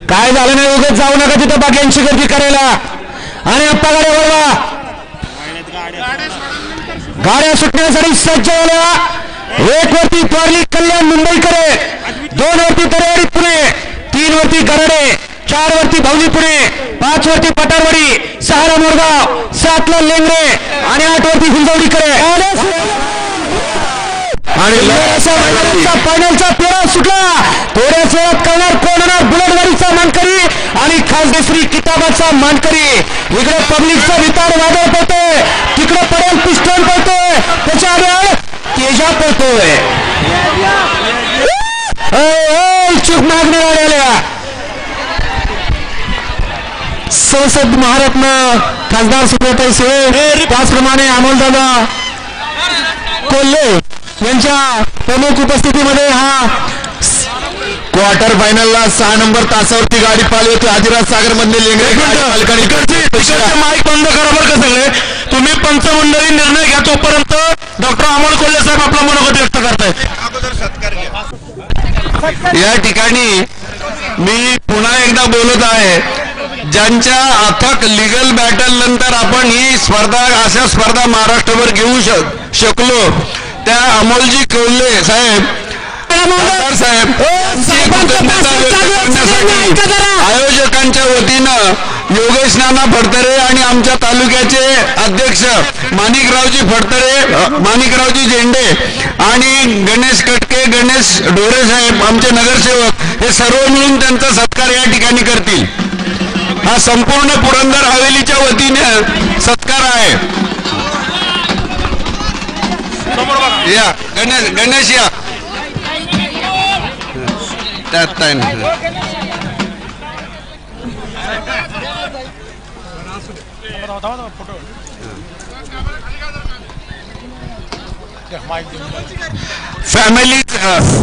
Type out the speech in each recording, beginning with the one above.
काय झालं नाही उगत जाऊ नका तिथं बाकींची गर्दी करायला. आणि आप्पा गाड्या वळवा. गाड्या सुटण्यासाठी सज्ज झाल्या. एक वरती पारली कल्याण मुंबईकडे. दोन वरती दरवाडी पुणे. तीन वरती गरडे. चार वरती भावली पुणे. पाच वरती पटारवाडी. सहाला मोरगाव. सातला लेंगरे आणि आठ वरती हिंजवडीकडे आणि फायनलचा पेरा सुटला. थोड्याच वेळात करणार आणि खासदेश्री किताबाचा मानकरी इकडे पब्लिकचा वितार वादळ पडतोय तिकडे पडेल पिस्टॉल पडतोय त्याच्या आड तेजा पडतोय. चूक मागणी आलेल्या संसद महारत्न खासदार सुब्रताई सुळे त्याचप्रमाणे अमोलदादा कोल्हे यांच्या प्रमुख उपस्थितीमध्ये हा क्वार्टर फायनलला सहा नंबर तासावरती गाडी पाळली होती. आदिराज सागर मधले लेंगरे माईक बंद करा बरं का सगळे. तुम्ही पंचमंडळी निर्णय घ्या तोपर्यंत डॉक्टर अमोल कोल्हे साहेब आपला मनोगत व्यक्त करतायत. या ठिकाणी मी पुन्हा एकदा बोलत आहे. ज्यांच्या अथक लिगल बॅटल नंतर आपण ही स्पर्धा अशा स्पर्धा महाराष्ट्रभर घेऊ शक शकलो. त्या अमोलजी कोल्हे साहेब साहेब आयोजकांच्या वतीनं योगेश नाना फडतरे आणि आमच्या तालुक्याचे अध्यक्ष माणिकरावजी फडतरे माणिकरावजी झेंडे आणि गणेश कटके गणेश ढोरे साहेब आमचे नगरसेवक हे सर्व मिळून त्यांचा सत्कार या ठिकाणी करतील. हा संपूर्ण पुरंदर हवेलीच्या वतीने सत्कार आहे. या गणेश गणेश या. नाही फॅमिली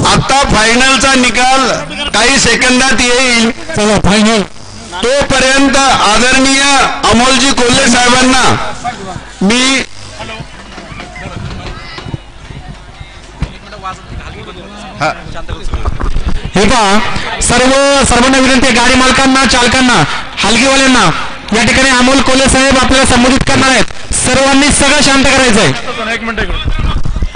आता फायनलचा निकाल काही सेकंदात येईल. चला फायनल तोपर्यंत आदरणीय अमोलजी कोल्हे साहेबांना मी हे. हे पहा सर्व सर्वांना विनंती आहे, गाडी मालकांना चालकांना हलकीवाल्यांना या ठिकाणी अमोल कोले साहेब आपल्याला संबोधित करणार आहेत. सर्वांनी सगळं शांत करायचं आहे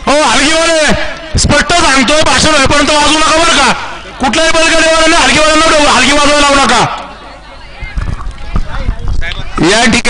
हो हलकीवाले स्पष्ट सांगतोय भाषण होईपर्यंत वाजू नका बरं का. कुठल्याही बैलगाडीवाल्याने हलकीवाल्यांना हलकी वाजवायला लावू नका. या ठिकाणी